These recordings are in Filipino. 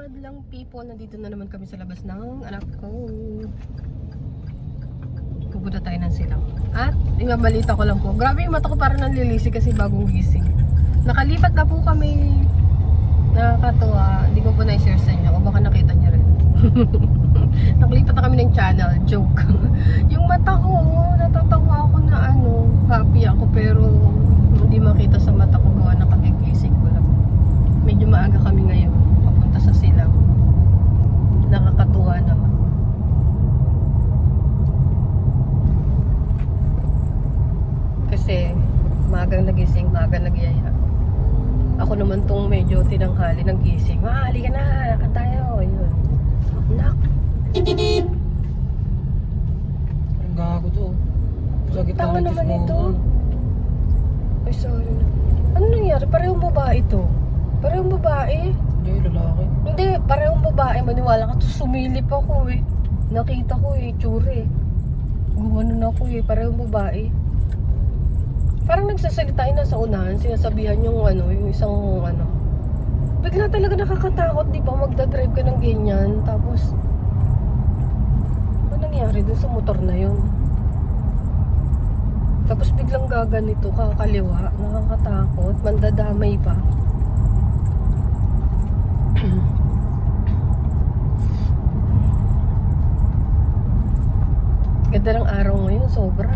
madlang people, nandito na naman kami sa labas ng anak ko. Pupunta tayo ng silang. At, ibabalita ko lang po. Grabe yung mata ko parang nanlilisi kasi bagong gising. Nakalipat na po kami. Nakakatuwa. Hindi ko po na-share sa inyo. O baka nakita niyo rin. Nakalipat na kami ng channel. Joke. yung mata ko, natatawa ako na ano, happy ako pero hindi makita sa mata ko gawa ng kagigising ko lang. Medyo maaga kami ngayon. Sa silang. Nakakatuwa naman. Kasi magang nagising, magang nagyaya. Ako naman tong medyo tinanghali ng gising. Ah, halika na, lakad tayo. Yun. Nak, Ang gago to. Sa gitna Tanga ng naman kismohan. ito. Ay, sorry. Ano nangyari? Parehong babae to. Parehong babae. Hindi, lalaki. Hindi, parehong babae. Maniwala ka. Sumilip ako eh. Nakita ko eh, tsure. Gumanon ako eh. Parehong babae. Parang nagsasalita yun nasa unahan. Sinasabihan yung ano, yung isang ano. Bigla talaga nakakatakot, di ba? Magdadrive ka ng ganyan. Tapos, ano nangyari dun sa motor na yun? Tapos biglang gaganito, kakaliwa, nakakatakot, mandadamay pa. Ganda ng araw ngayon, sobra.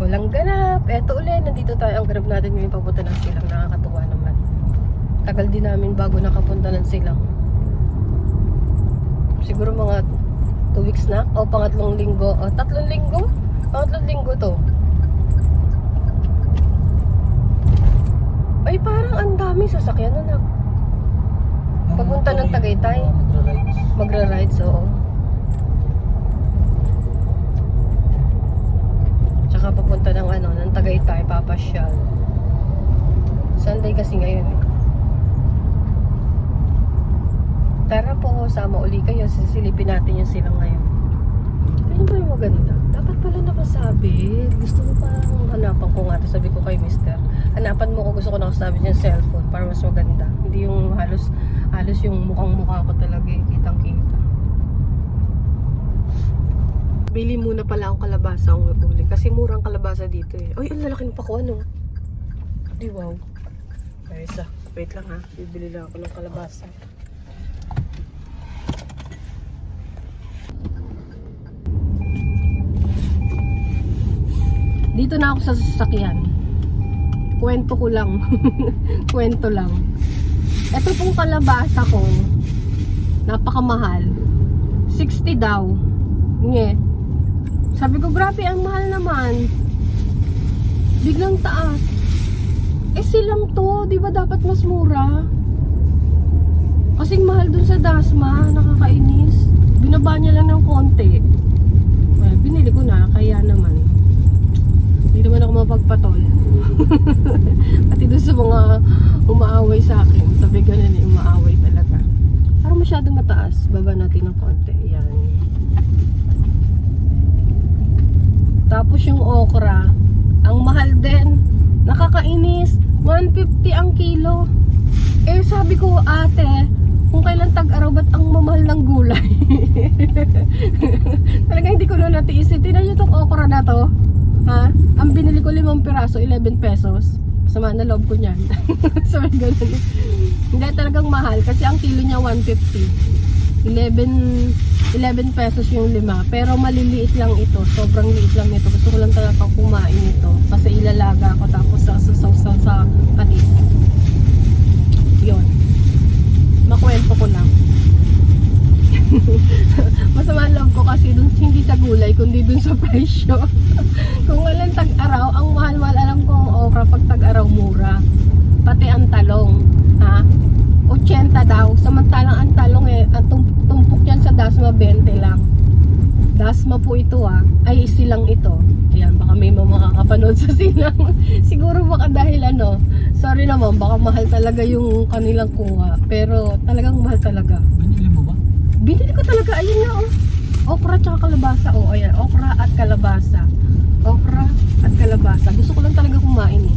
Walang ganap. Eto ulit, nandito tayo. Ang ganap natin ngayon papunta ng silang. Nakakatuwa naman. Tagal din namin bago nakapunta ng silang. Siguro mga 2 weeks na. O pangatlong linggo. O tatlong linggo? Pangatlong linggo to. Ay, parang ang dami sasakyan na Papunta ng Tagaytay? Magra-rides. Magra-rides, oo. Tsaka papunta ng ano, ng Tagaytay, papasyal. Sunday kasi ngayon eh. Tara po, sama uli kayo. Sisilipin natin yung silang ngayon. Ano ba yung maganda? Dapat pala nakasabi. Gusto ko parang hanapan ko nga. Sabi ko kay mister, hanapan mo ko gusto ko nakasabi yung cellphone para mas maganda. Hindi yung halos, halos yung mukhang mukha ko talaga eh. Kitang kita. Bili muna pala akong kalabasa ang uli. Kasi murang kalabasa dito eh. Ay, ang lalaki ng pako ano. Di wow. Guys, ah, wait lang ha. Bibili lang ako ng kalabasa. Dito na ako sa sasakyan. Kwento ko lang. Kwento lang. Ito pong kalabasa ko, napakamahal. 60 daw. Nye. Sabi ko, grabe, ang mahal naman. Biglang taas. Eh silang to, di ba dapat mas mura? Kasing mahal dun sa Dasma, nakakainis. Binaba niya lang ng konti. Well, binili ko na, kaya naman. Hindi naman ako mapagpatol. Pati doon sa mga umaaway sa akin, sabi ganun umaaway talaga. Parang masyadong mataas, baba natin ng konti. Yan. Tapos yung okra, ang mahal din. Nakakainis. 150 ang kilo. Eh sabi ko, ate, kung kailan tag-araw, ba't ang mamahal ng gulay? Talaga hindi ko na natiisin. Tingnan nyo tong okra na to. Ha? Ang binili ko limang piraso, 11 pesos. Sama na loob ko niyan. Sabi ganun. Hindi talagang mahal kasi ang kilo niya 150. 11 11 pesos yung lima. Pero maliliit lang ito. Sobrang liit lang nito. Gusto ko lang talaga kumain ito. Kasi ilalaga ko tapos sa sa sa, patis. Yun. Makwento ko lang. Masama loob ko kasi dun hindi sa gulay kundi dun sa presyo. Kung walang tag-araw, ang mahal-mahal alam ko ang okra pag tag-araw mura. Pati ang talong, ha? 80 daw. Samantalang ang talong eh, ang tum- tumpok yan sa Dasma 20 lang. Dasma po ito ah. Ay, silang ito. Ayan, baka may mga makakapanood sa silang. Siguro baka dahil ano, sorry naman, baka mahal talaga yung kanilang kuha. Pero talagang mahal talaga. Binili mo ba? Binili ko talaga, ayun na oh. Okra tsaka kalabasa. Oh, ayan. Okra at kalabasa. Okra at kalabasa. Gusto ko lang talaga kumain eh.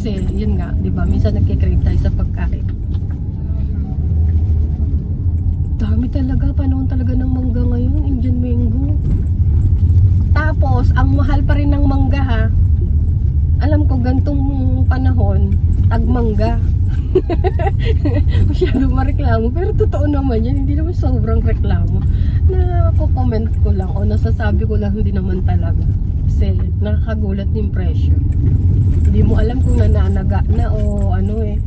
Kasi minsan nagkikrave tayo sa pagkain. Dami talaga, panahon talaga ng mangga ngayon, Indian mango. Tapos, ang mahal pa rin ng mangga ha. Alam ko, gantong panahon, tagmangga. Masyado mareklamo. Pero totoo naman yan, hindi naman sobrang reklamo. Nako-comment ko lang o nasasabi ko lang hindi naman talaga. Kasi nakakagulat yung presyo. Hindi mo alam kung nananaga na o ano eh.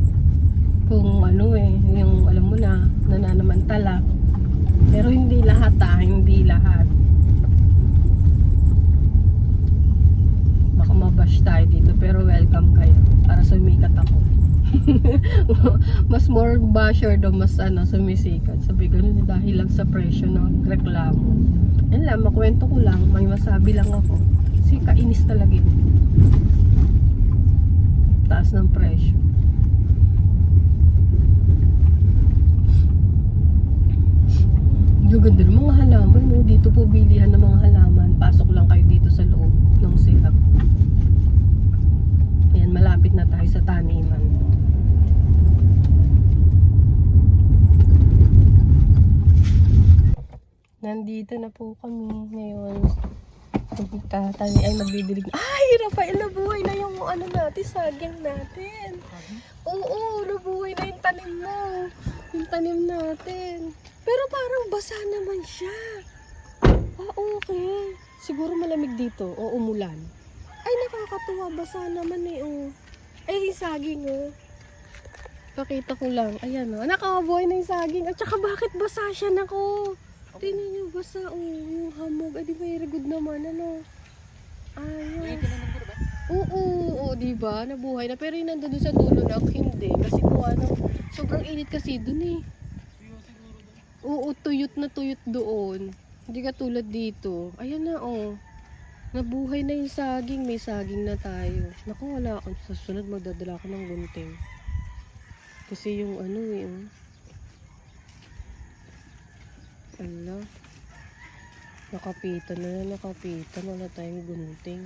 Kung ano eh, yung alam mo na, nananamantala. Pero hindi lahat ah, hindi lahat. Baka mabash tayo dito pero welcome kayo para sumikat ako. mas more basher daw mas ano sumisikat. Sabi ko "Ano, dahil lang sa presyo ng reklamo. Yan lang, makwento ko lang, may masabi lang ako. Kasi kainis talaga yun. Taas ng presyo. Gaganda ng mga halaman, no? Dito po bilihan ng mga halaman. Pasok lang kayo dito sa loob ng sihab. Ayan, malapit na tayo sa taniman. Nandito na po kami ngayon. Magtatani ay magdidilig. Ay, Rafael, nabuhay na yung ano natin, saging natin. Oo, nabuhay na yung tanim mo. Yung tanim natin. Pero parang basa naman siya. Ah, okay. Siguro malamig dito o umulan. Ay, nakakatuwa. Basa naman eh, oh. Ay, saging, oh. Pakita ko lang. Ayan, oh. Nakabuhay na yung saging. At saka bakit basa siya, nako? Tingnan niyo, basa, oh. Yung hamog. Ay, di very good naman, ano? Ayos. Oo, oo, di ba? Nabuhay na. Pero yung nandun doon sa dulo na, hindi. Kasi po ano, sobrang init kasi doon eh. Oo, tuyot na tuyot doon. Hindi ka tulad dito. Ayan na, oh. Nabuhay na yung saging. May saging na tayo. Naku, wala ako. Sa sunod, magdadala ako ng gunting. Kasi yung ano eh, oh. Ala. Nakapitan na, nakapitan. Wala tayong gunting.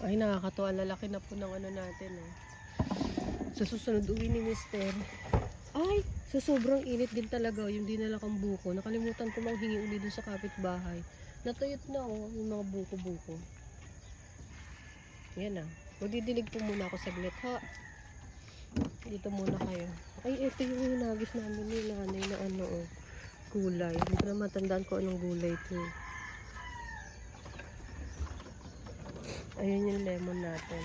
Ay, nakakatuwa. Lalaki na po ng ano natin, oh. Sa susunod uwi ni Mister. Ay, sa sobrang init din talaga yung dinala kong buko. Nakalimutan ko manghingi uli dun sa kapitbahay. Natuyot na, oh, yung mga buko-buko. Yan ah. Magdidilig po muna ako saglit, ha? Dito muna kayo. Ay, ito yung hinagis namin ni nanay na ano, oh. Gulay. Hindi ko na matandaan ko anong gulay ito. eh. Ayun yung lemon natin.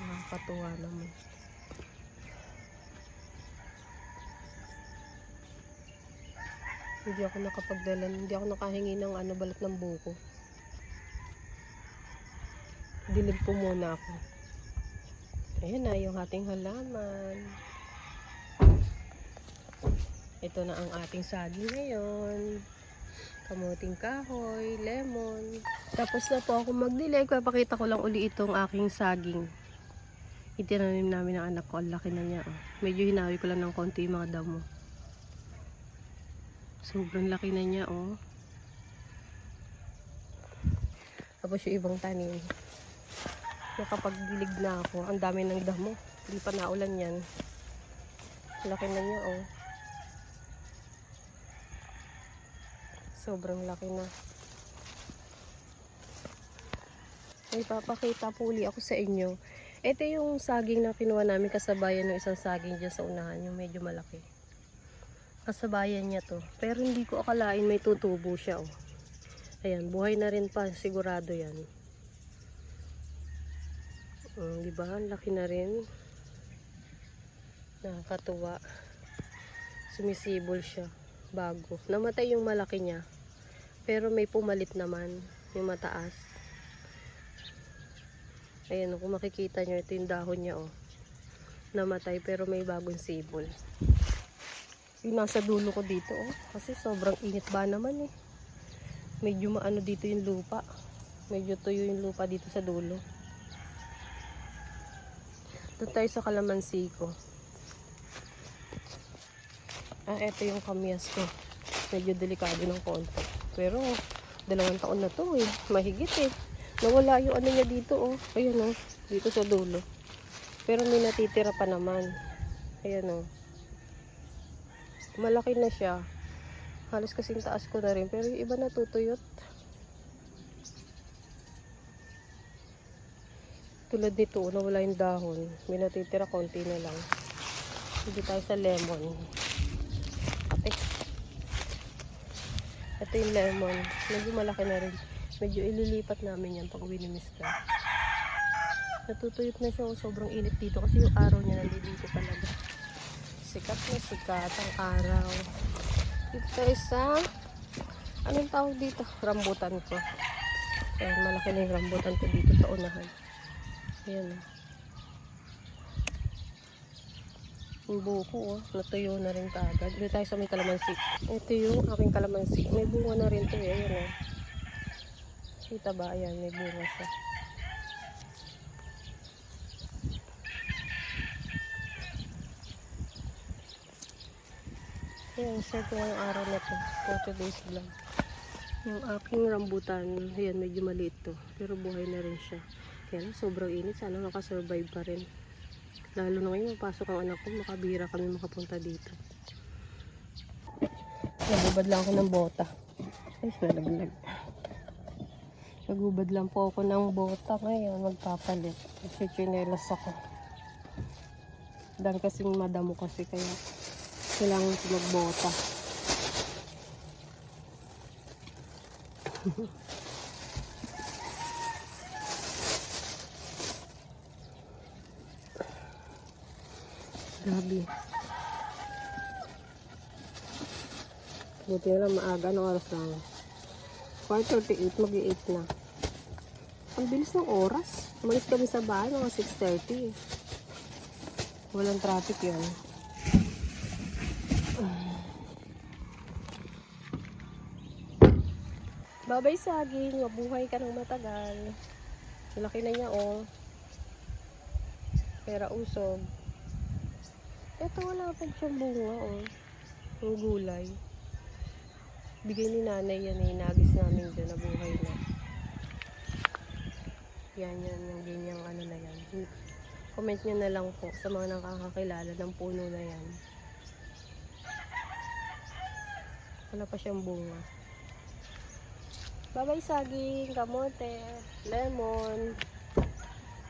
Nakakatuwa naman. Hindi ako nakapagdala, hindi ako nakahingi ng ano balat ng buko. Dilig po muna ako. Ayan na yung ating halaman. Ito na ang ating saging ngayon. Kamuting kahoy, lemon. Tapos na po ako magdilig. Papakita ko lang uli itong aking saging. Itinanim namin ng anak ko. Ang laki na niya. Oh. Medyo hinawi ko lang ng konti yung mga damo. Sobrang laki na niya. Oh. Tapos yung ibang tanim. Nakapagdilig na ako. Ang dami ng damo. Hindi pa naulan yan. Laki na niya. Oh. Sobrang laki na. May papakita po uli ako sa inyo. Ito yung saging na kinuha namin kasabayan ng isang saging dyan sa unahan, yung medyo malaki. Kasabayan niya to. Pero hindi ko akalain may tutubo siya. Oh. Ayan, buhay na rin pa. Sigurado yan. Um, di ba? Laki na rin. Nakakatuwa. Sumisibol siya. Bago. Namatay yung malaki niya. Pero may pumalit naman. Yung mataas. Ayan, kung makikita nyo, ito yung dahon niya, oh. Namatay, pero may bagong sibol. Yung nasa dulo ko dito, oh. Kasi sobrang init ba naman, eh. Medyo maano dito yung lupa. Medyo tuyo yung lupa dito sa dulo. Doon tayo sa kalamansi ko. Ah, eto yung kamyas ko. Medyo delikado ng konti. Pero, dalawang taon na to, eh. Mahigit, eh. Nawala yung ano niya dito, oh. Ayun, oh. Dito sa dulo. Pero may natitira pa naman. Ayan, oh. Malaki na siya. Halos kasing taas ko na rin. Pero yung iba natutuyot. Tulad nito, nawala yung dahon. May natitira, konti na lang. Hindi tayo sa lemon. Ate. Ito yung lemon. Medyo malaki na rin. Medyo ililipat namin yan pag uwi ni Mr. Natutuyot na siya. Sobrang init dito kasi yung araw niya nandito talaga. Sikat na sikat ang araw. Dito tayo sa anong tawag dito? Rambutan ko. Ayan, malaki na yung rambutan ko dito sa unahan. Ayan. Yung buko, oh. Natuyo na rin kagad. Dito tayo sa may kalamansi. Ito yung aking kalamansi. May bunga na rin to eh. Ayan, oh. Kita ba? Ayan, may bunga siya. Ayan, share ko ngayong araw na to. For today's vlog. Yung aking rambutan, ayan, medyo maliit to. Pero buhay na rin siya. Kaya lang, sobrang init. Sana makasurvive pa rin. Lalo na ngayon, mapasok ang anak ko. Makabira kami makapunta dito. Nagubad lang ako ng bota. Ay, nalaglag. Nagubad lang po ako ng bota ngayon. Magpapalit. Kasi chinelas ako. Dahil kasing madamo kasi kaya kailangan ko magbota. Grabe. Buti na maaga. Anong oras lang? 5.38, mag-8 na. Ang bilis ng oras. Umalis kami sa bahay mga 6.30. Walang traffic yun. Babay saging, mabuhay ka ng matagal. Laki na niya oh. Pera usog. Ito wala pa siyang bunga oh. Yung gulay. Bigay ni nanay yan eh. Nagis namin dyan. Nabuhay na. Yan yan. Yung ganyang ano na yan. Comment nyo na lang po sa mga nakakakilala ng puno na yan. Wala pa siyang bunga. Babay saging, kamote, lemon,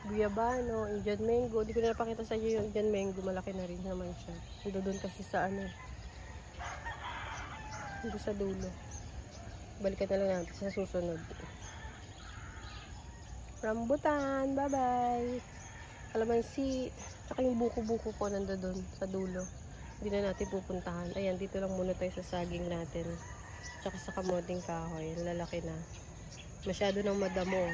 guyabano, Indian mango. Di ko na napakita sa inyo yung Indian mango. Malaki na rin naman siya. Ando doon kasi sa ano. Dito sa dulo. Balikan na lang natin sa susunod. Rambutan, bye-bye. Kalamansi, saka yung buko-buko ko nando doon sa dulo. Hindi na natin pupuntahan. Ayan, dito lang muna tayo sa saging natin. Tsaka sa kamoting kahoy. Lalaki na. Masyado nang madamo.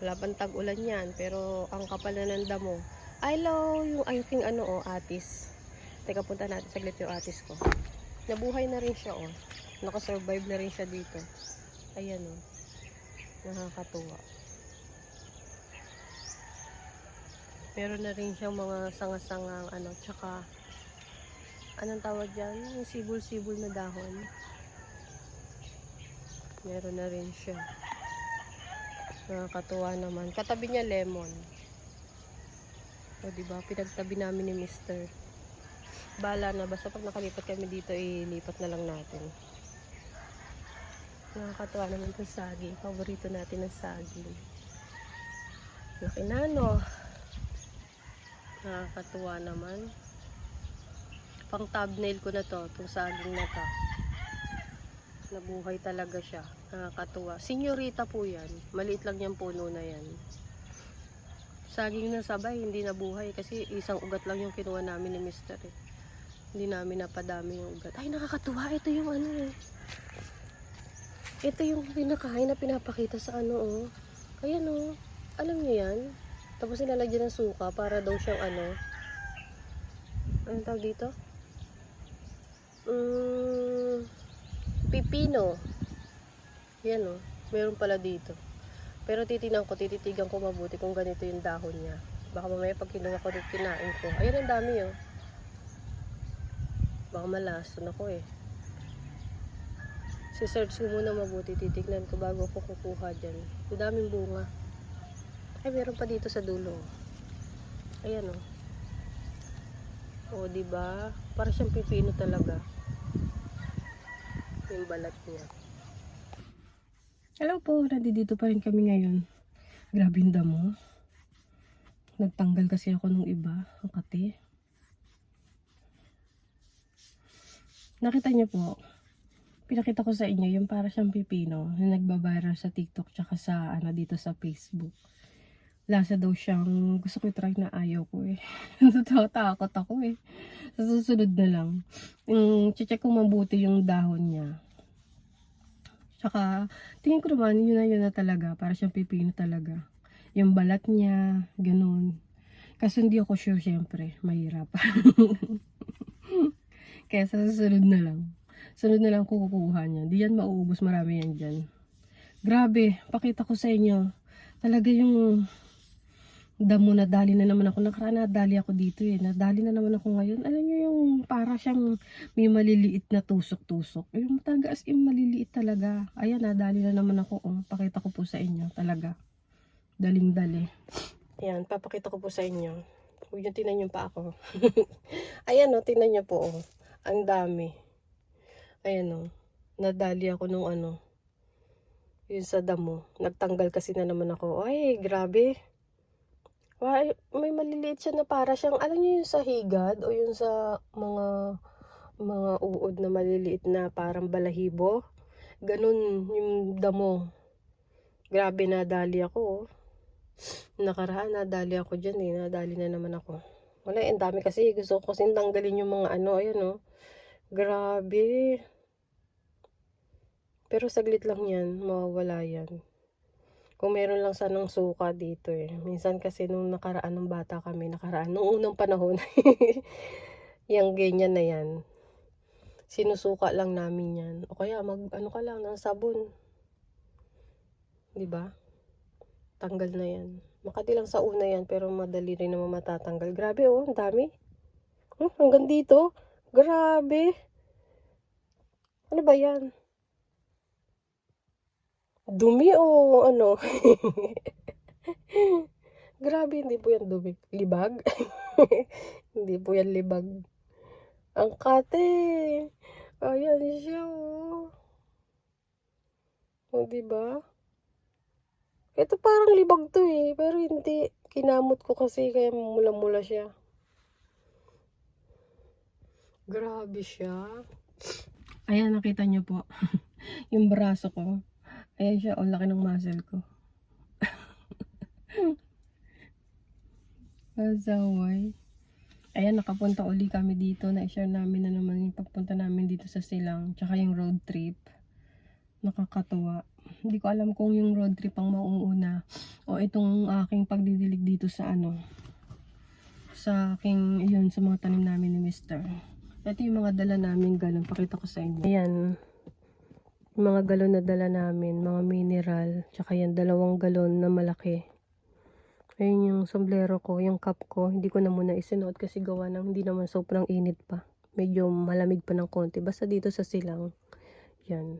Wala pang tag-ulan yan. Pero ang kapal na ng damo. I love yung aking ano oh, atis. Teka, punta natin saglit yung atis ko. Nabuhay na rin siya oh. Nakasurvive na rin siya dito. Ayan oh. Nakakatuwa. Meron na rin siyang mga sanga-sangang ano, tsaka anong tawag dyan? Yung sibol-sibol na dahon. Meron na rin siya. Nakakatuwa naman. Katabi niya lemon. O diba, pinagtabi namin ni Mr. Bala na, basta pag nakalipat kami dito, ilipat na lang natin. Nakakatuwa naman itong saging. Paborito natin ng saging. Laki na, no? Nakakatuwa naman. Pang thumbnail ko na to, itong saging na to. Nabuhay talaga siya. Nakakatuwa. Senyorita po yan. Maliit lang yung puno na yan. Saging na sabay, hindi nabuhay kasi isang ugat lang yung kinuha namin ni Mr. Eh. Hindi namin napadami yung ugat. Ay, nakakatuwa. Ito yung ano eh. Ito yung pinakain na pinapakita sa ano oh. Ayan oh. Alam niyo yan? Tapos nilalagyan ng suka para daw siyang ano. Anong tawag dito? Mm, pipino. Yan oh. Meron pala dito. Pero titinan ko, tititigan ko mabuti kung ganito yung dahon niya. Baka mamaya pag kinuha ko rin kinain ko. Ayun ang dami oh. Baka malason ako eh. Si-search ko muna mabuti. Titignan ko bago ko kukuha dyan. Ang daming bunga. Ay, meron pa dito sa dulo. Ayan o. Oh. O, di ba? Para siyang pipino talaga. Yung balat niya. Hello po, nandito pa rin kami ngayon. Grabe yung damo. Nagtanggal kasi ako nung iba, ang kati. Nakita niyo po, pinakita ko sa inyo yung para siyang pipino na nagbabiral sa TikTok tsaka sa ano dito sa Facebook. Lasa daw siyang gusto ko i-try na ayaw ko eh. Natatakot ako eh. Sa susunod na lang. Yung check ko mabuti yung dahon niya. Tsaka, tingin ko naman, yun na yun na talaga. Para siyang pipino talaga. Yung balat niya, ganun. Kasi hindi ako sure, syempre. Mahirap. Kaya sa susunod na lang. Sunod na lang kukuha niya. Di yan mauubos. Marami yan dyan. Grabe. Pakita ko sa inyo. Talaga yung damo nadali na naman ako. Nakaraan nadali ako dito eh. Nadali na naman ako ngayon. Alam niyo yung para siyang may maliliit na tusok-tusok. Yung talaga as in maliliit talaga. Ayan, nadali na naman ako. Oh. Pakita ko po sa inyo. Talaga. Daling-dali. Ayan, papakita ko po sa inyo. Huwag yung tinan yung pa ako. Ayan oh, tingnan niyo po oh. Ang dami. Ayan o. Nadali ako nung ano. Yun sa damo. Nagtanggal kasi na naman ako. Ay, grabe. Why, may maliliit siya na para siyang, alam niyo yung sa higad o yung sa mga mga uod na maliliit na parang balahibo. Ganun yung damo. Grabe nadali ako. Oh. Nakaraan nadali ako dyan eh. Nadali na naman ako. Wala, ang dami kasi. Gusto ko kasi tanggalin yung mga ano. Ayun oh. Grabe. Pero saglit lang yan. Mawawala yan. Kung meron lang sanang suka dito eh. Minsan kasi nung nakaraan ng bata kami, nakaraan, nung unang panahon, yung ganyan na yan. Sinusuka lang namin yan. O kaya mag, ano ka lang, ng sabon. ba? Tanggal na yan. Makati lang sa una yan, pero madali rin naman matatanggal. Grabe oh, ang dami. Hmm, hanggang dito. Grabe. Ano ba yan? Dumi o ano? Grabe, hindi po yan dumi. Libag? hindi po yan libag. Ang kate. Ayan siya, oh. O, diba? Ito parang libag to eh. Pero hindi. Kinamot ko kasi kaya mula-mula siya. Grabe siya. Ayan, nakita niyo po. yung braso ko. Ayan siya, ang laki ng muscle ko. Azaway. Ayan, nakapunta uli kami dito. Na-share namin na naman yung pagpunta namin dito sa Silang. Tsaka yung road trip. Nakakatuwa. Hindi ko alam kung yung road trip ang mauuna. O itong aking pagdidilig dito sa ano. Sa aking, yun, sa mga tanim namin ni Mr. Ito yung mga dala namin galon. Pakita ko sa inyo. Ayan. Yung mga galon na dala namin. Mga mineral. Tsaka yan, dalawang galon na malaki. Ayun yung sombrero ko, yung cup ko. Hindi ko na muna isinuot kasi gawa ng hindi naman sobrang init pa. Medyo malamig pa ng konti. Basta dito sa silang. Yan.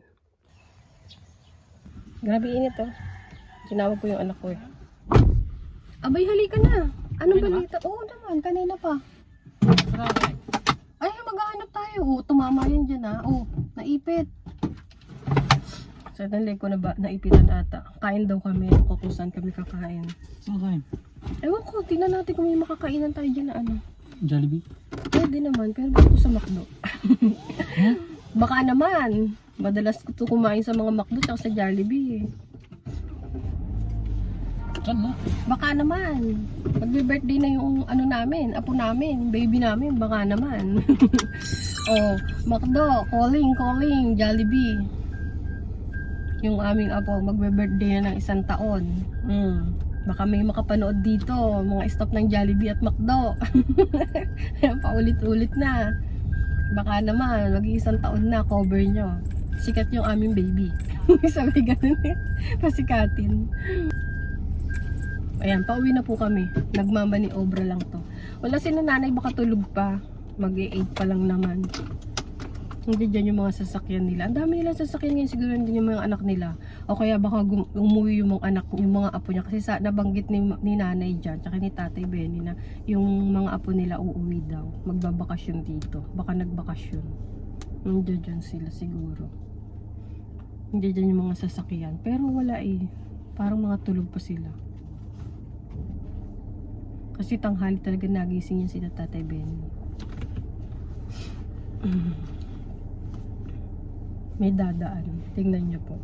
Grabe init oh. Tinawag ko yung anak ko eh. Abay, halika na. Anong balita? Oo naman, kanina pa. Ay, maghahanap tayo. Oh, tumama yan dyan ah. Oh, naipit. So, nanlay ko na ba, naipitan ata. Kain daw kami. Kung saan kami kakain. Saan kain? Ewan ko, tingnan natin kung may makakainan tayo dyan na ano. Jollibee? Pwede naman, pero gusto ko sa McDo. Baka naman. Madalas ko to kumain sa mga McDo at sa Jollibee eh. Saan na? Baka naman. Magbe-birthday na yung ano namin, apo namin, baby namin, baka naman. oh, McDo, calling, calling, Jollibee. Yung aming apo, magbe-birthday na ng isang taon. Mm. Baka may makapanood dito, mga stop ng Jollibee at McDo. Paulit-ulit na. Baka naman, mag-iisang taon na, cover nyo. Sikat yung aming baby. Sabi ganun eh. Pasikatin. Ayan, pauwi na po kami. Nagmamani obra lang to. Wala si nanay, baka tulog pa. mag 8 pa lang naman. Hindi dyan yung mga sasakyan nila. Ang dami nilang sasakyan ngayon siguro hindi yung mga anak nila. O kaya baka umuwi yung mga anak, yung mga apo niya. Kasi sa, nabanggit ni, ni nanay dyan, tsaka ni tatay Benny na yung mga apo nila uuwi daw. Magbabakasyon dito. Baka nagbakasyon. Hindi dyan sila siguro. Hindi dyan yung mga sasakyan. Pero wala eh. Parang mga tulog pa sila. Kasi tanghali talaga nagising yan sila tatay Benny. May dadaan. Tingnan niyo po.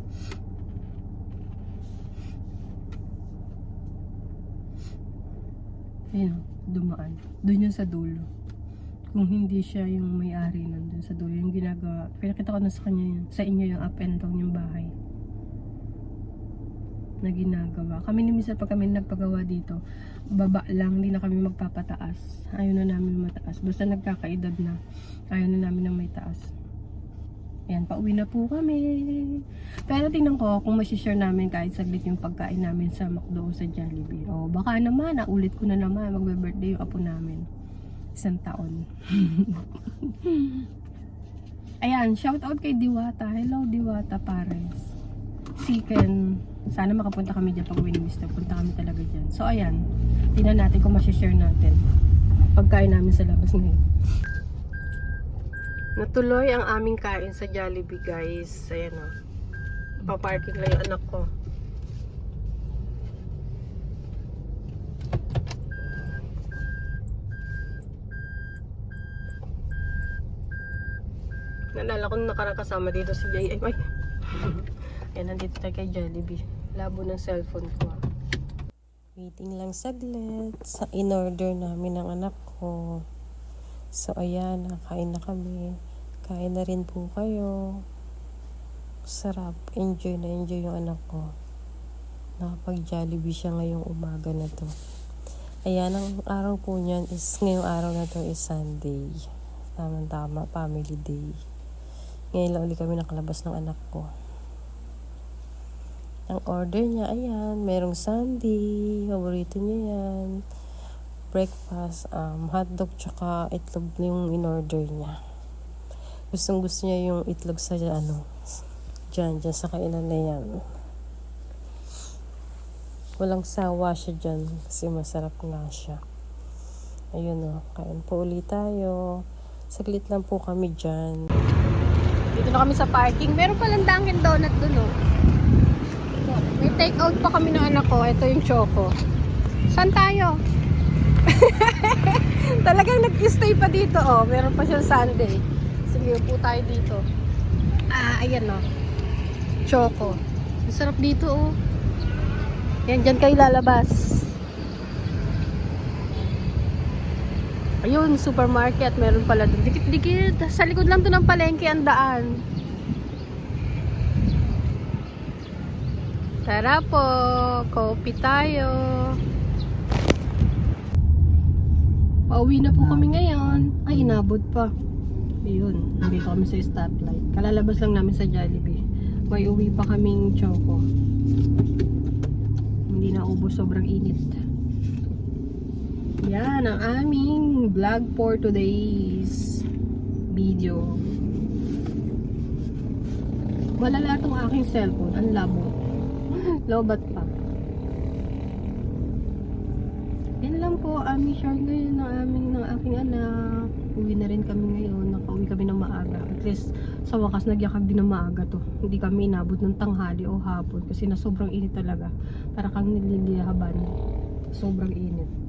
Ayun, dumaan. Doon yun sa dulo. Kung hindi siya yung may-ari nandun sa dulo, yung ginagawa, pinakita ko na sa kanya yun, sa inyo yung up and down yung bahay na ginagawa. Kami ni Misa pag kami nagpagawa dito, baba lang, hindi na kami magpapataas. Ayaw na namin mataas. Basta nagkakaedad na, ayaw na namin na may taas. Ayan, pauwi na po kami. Pero tingnan ko kung masishare namin kahit saglit yung pagkain namin sa McDo o sa Jollibee. O baka naman, naulit ko na naman, magbe-birthday yung apo namin. Isang taon. Ayan, shout out kay Diwata. Hello Diwata Pares. Siken. Sana makapunta kami dyan pag ni Mr. Punta kami talaga dyan. So ayan, tingnan natin kung masishare natin. Pagkain namin sa labas ngayon. Natuloy ang aming kain sa Jollibee guys. Ayan o. Paparking lang yung anak ko. Nalala ko nung nakarang kasama dito si Jay. Ay, ay. Ayan, nandito tayo kay Jollibee. Labo ng cellphone ko. ah. Waiting lang saglit sa in-order namin ng anak ko. So, ayan, nakain na kami. Kain na rin po kayo. Sarap. Enjoy na enjoy yung anak ko. Nakapag-jollibee siya ngayong umaga na to. Ayan, ang araw po niyan is, ngayong araw na to is Sunday. Tama-tama, family day. Ngayon lang ulit kami nakalabas ng anak ko. Ang order niya, ayan, merong sundae, paborito niya yan. Breakfast, um, hotdog, tsaka itlog yung in-order niya. Gustong gusto niya yung itlog sa ano, dyan, dyan sa kainan na yan. Walang sawa siya dyan kasi masarap nga siya. Ayun o, kain po ulit tayo. Saglit lang po kami dyan. Dito na kami sa parking. Meron palang Dunkin Donut dun o. May take out pa kami ng anak ko. Ito yung choco. Saan tayo? Talagang nag-stay pa dito oh. Meron pa siyang Sunday. Sige, upo tayo dito. Ah, ayan oh. Choco. Masarap dito oh. Yan, dyan kayo lalabas. Ayun, supermarket. Meron pala doon. Dikit-dikit. Sa likod lang doon ng palengke ang daan. Tara po. Coffee tayo. Pauwi na po kami ngayon. Ay, inabot pa. Ayun, nandito kami sa stoplight. Kalalabas lang namin sa Jollibee. May uwi pa kaming choco. Hindi na ubos, sobrang init. Yan ang aming vlog for today's video. Malala tong aking cellphone. Ang labo. Lobat pa. Yan lang po aming share ngayon ng aming ng aking anak. Uwi na rin kami ngayon. Nakauwi kami ng maaga. At least sa wakas nagyakag din ng maaga to. Hindi kami inabot ng tanghali o hapon kasi na sobrang init talaga. Para kang nililihaban. Sobrang init.